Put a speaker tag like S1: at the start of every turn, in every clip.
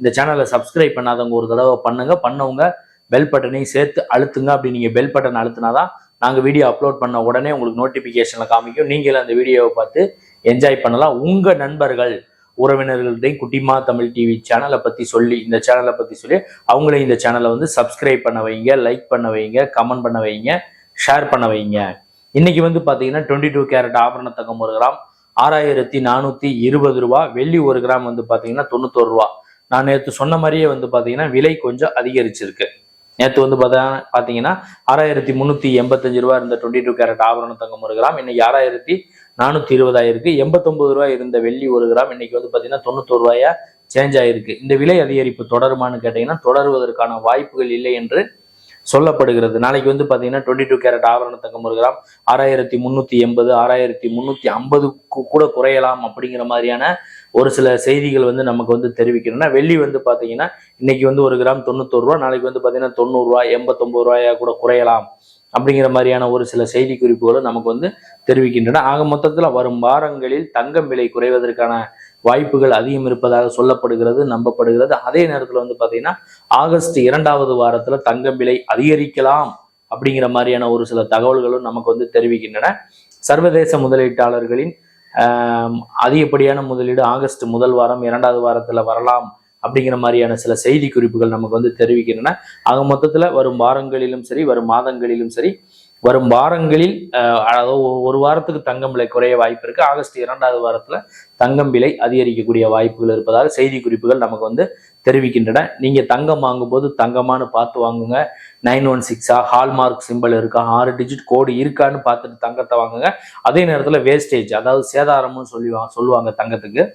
S1: இந்த சேனலை சப்ஸ்கிரைப் பண்ணாதவங்க ஒரு தடவை பண்ணுங்க. பண்ணவங்க பெல் பட்டனையும் சேர்த்து அழுத்துங்க. அப்படி நீங்க பெல் பட்டன் அழுத்தினாதான் நாங்க வீடியோ அப்லோட் பண்ண உடனே உங்களுக்கு நோட்டிபிகேஷன்ல காமிக்கும். நீங்களும் அந்த வீடியோவை பார்த்து என்ஜாய் பண்ணலாம். உங்க நண்பர்கள் உறவினர்கள்டையும் குட்டிமா தமிழ் டிவி சேனலை பத்தி சொல்லி இந்த சேனலை பத்தி சொல்லி அவங்களையும் இந்த சேனலை வந்து சப்ஸ்கிரைப் பண்ண வைங்க லைக் பண்ண வைங்க கமெண்ட் பண்ண வைங்க ஷேர் பண்ண வைங்க. இன்னைக்கு வந்து பாத்தீங்கன்னா டுவெண்ட்டி டூ கேரட் ஆபரண தங்கம் ஒரு கிராம் ஆறாயிரத்தி நானூத்தி இருபது ரூபா வெள்ளி ஒரு கிராம் வந்து பாத்தீங்கன்னா தொண்ணூத்தோரு ரூபா. நான் நேற்று சொன்ன மாதிரியே வந்து பாத்தீங்கன்னா விலை கொஞ்சம் அதிகரிச்சிருக்கு. நேற்று வந்து பார்த்தா பார்த்தீங்கன்னா ஆறாயிரத்தி முந்நூற்றி எண்பத்தஞ்சு ரூபா இருந்த டுவெண்ட்டி டூ கேரட் ஆபரண தங்கம் ஒரு கிராம் இன்னைக்கு ஆறாயிரத்தி நானூற்றி இருபதாயிருக்கு எண்பத்தொம்பது ரூபாய் இருந்த வெள்ளி ஒரு கிராம் இன்னைக்கு வந்து பார்த்தீங்கன்னா தொண்ணூத்தொரு ரூபாயா சேஞ்ச் ஆயிருக்கு. இந்த விலை அதிகரிப்பு தொடருமான்னு கேட்டிங்கன்னா தொடருவதற்கான வாய்ப்புகள் இல்லை என்று சொல்லப்படுகிறது. நாளைக்கு வந்து பார்த்தீங்கன்னா டுவெண்ட்டி டூ கேரட் ஆபரண தங்கம் ஒரு கிராம் ஆறாயிரத்தி முந்நூற்றி எண்பது ஆறாயிரத்தி முந்நூற்றி ஐம்பதுக்கு கூட குறையலாம் அப்படிங்கிற மாதிரியான ஒரு சில செய்திகள் வந்து நமக்கு வந்து தெரிவிக்கணும்னா வெள்ளி வந்து பார்த்தீங்கன்னா இன்னைக்கு வந்து ஒரு கிராம் தொண்ணூத்தொரு ரூபா நாளைக்கு வந்து பார்த்தீங்கன்னா தொண்ணூறுரூவா எண்பத்தொம்பது ரூபாயா கூட குறையலாம். அப்படிங்கிற மாதிரியான ஒரு சில செய்தி குறிப்புகளும் நமக்கு வந்து தெரிவிக்கின்றன. ஆக மொத்தத்தில் வரும் வாரங்களில் தங்கம் விலை குறைவதற்கான வாய்ப்புகள் அதிகம் இருப்பதாக சொல்லப்படுகிறது நம்பப்படுகிறது. அதே நேரத்தில் வந்து பார்த்தீங்கன்னா ஆகஸ்ட் இரண்டாவது வாரத்தில் தங்கம் விலை அதிகரிக்கலாம் அப்படிங்கிற மாதிரியான ஒரு சில தகவல்களும் நமக்கு வந்து தெரிவிக்கின்றன. சர்வதேச முதலீட்டாளர்களின் அதிகப்படியான முதலீடு? ஆகஸ்ட் முதல் வாரம் இரண்டாவது வாரத்தில் வரலாம் அப்படிங்கிற மாதிரியான சில செய்தி குறிப்புகள் நமக்கு வந்து தெரிவிக்கின்றன. ஆக மொத்தத்தில் வரும் வாரங்களிலும் சரி வரும் மாதங்களிலும் சரி வரும் வாரங்களில் அதாவது ஒரு- வாரத்துக்கு தங்கம் விலை குறைய வாய்ப்பு இருக்கு. ஆகஸ்ட் இரண்டாவது வாரத்துல தங்கம் விலை அதிகரிக்கக்கூடிய வாய்ப்புகள் இருப்பதாக செய்தி குறிப்புகள் நமக்கு வந்து தெரிவிக்கின்றன. நீங்க தங்கம் வாங்கும்போது தங்கமானு பார்த்து வாங்குங்க. நைன் ஒன் சிக்ஸா ஹால்மார்க் சிம்பிள் இருக்கா ஆறு டிஜிட் கோடு இருக்கான்னு பார்த்துட்டு தங்கத்தை வாங்குங்க. அதே நேரத்துல வேஸ்டேஜ் அதாவது சேதாரம்னு சொல்லி சொல்லுவாங்க தங்கத்துக்கு.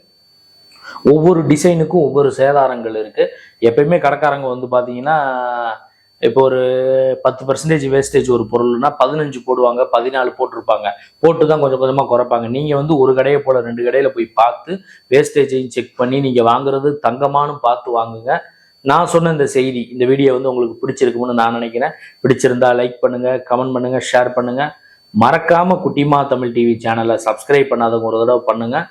S1: ஒவ்வொரு டிசைனுக்கும் ஒவ்வொரு சேதாரங்கள் இருக்கு. எப்பயுமே கடைக்காரங்க வந்து பாத்தீங்கன்னா இப்போ ஒரு பத்து பர்சன்டேஜ் வேஸ்டேஜ் ஒரு பொருள்னா பதினஞ்சு போடுவாங்க பதினாலு போட்டிருப்பாங்க. போட்டு தான் கொஞ்சம் கொஞ்சமாக குறைப்பாங்க. நீங்கள் வந்து ஒரு கடையை போல ரெண்டு கடையில் போய் பார்த்து வேஸ்டேஜையும் செக் பண்ணி நீங்கள் வாங்குறது தங்கமானு பார்த்து வாங்குங்க. நான் சொன்ன இந்த செய்தி இந்த வீடியோ வந்து உங்களுக்கு பிடிச்சிருக்கும்னு நான் நினைக்கிறேன். பிடிச்சிருந்தா லைக் பண்ணுங்க கமெண்ட் பண்ணுங்க ஷேர் பண்ணுங்க. மறக்காம குட்டிமா தமிழ் டிவி சேனலை சப்ஸ்கிரைப் பண்ணாதவங்க ஒரு தடவை பண்ணுங்கள்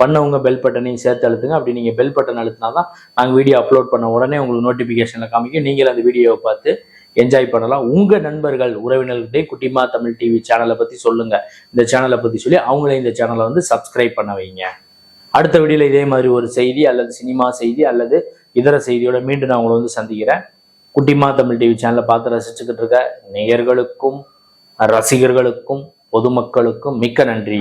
S1: பண்ணவங்க பெல் பட்டனையும் சேர்த்து அழுத்துங்க. அப்படி நீங்கள் பெல் பட்டன் அழுத்தினா தான் நாங்கள் வீடியோ அப்லோட் பண்ண உடனே உங்களுக்கு நோட்டிஃபிகேஷனில் காமிக்கும். நீங்கள் அந்த வீடியோவை பார்த்து என்ஜாய் பண்ணலாம். உங்கள் நண்பர்கள் உறவினர்கள்ட்டே குட்டிமா தமிழ் டிவி சேனலை பற்றி சொல்லுங்கள் இந்த சேனலை பற்றி சொல்லி அவங்களே இந்த சேனலை வந்து சப்ஸ்கிரைப் பண்ண வைங்க. அடுத்த வீடியோவில் இதே மாதிரி ஒரு செய்தி அல்லது சினிமா செய்தி அல்லது இதர செய்தியோட மீண்டும் நான் உங்களை வந்து சந்திக்கிறேன். குட்டிமா தமிழ் டிவி சேனலை பார்த்து ரசிச்சுக்கிட்டு இருக்க நேயர்களுக்கும் ரசிகர்களுக்கும் பொதுமக்களுக்கும் மிக்க நன்றி.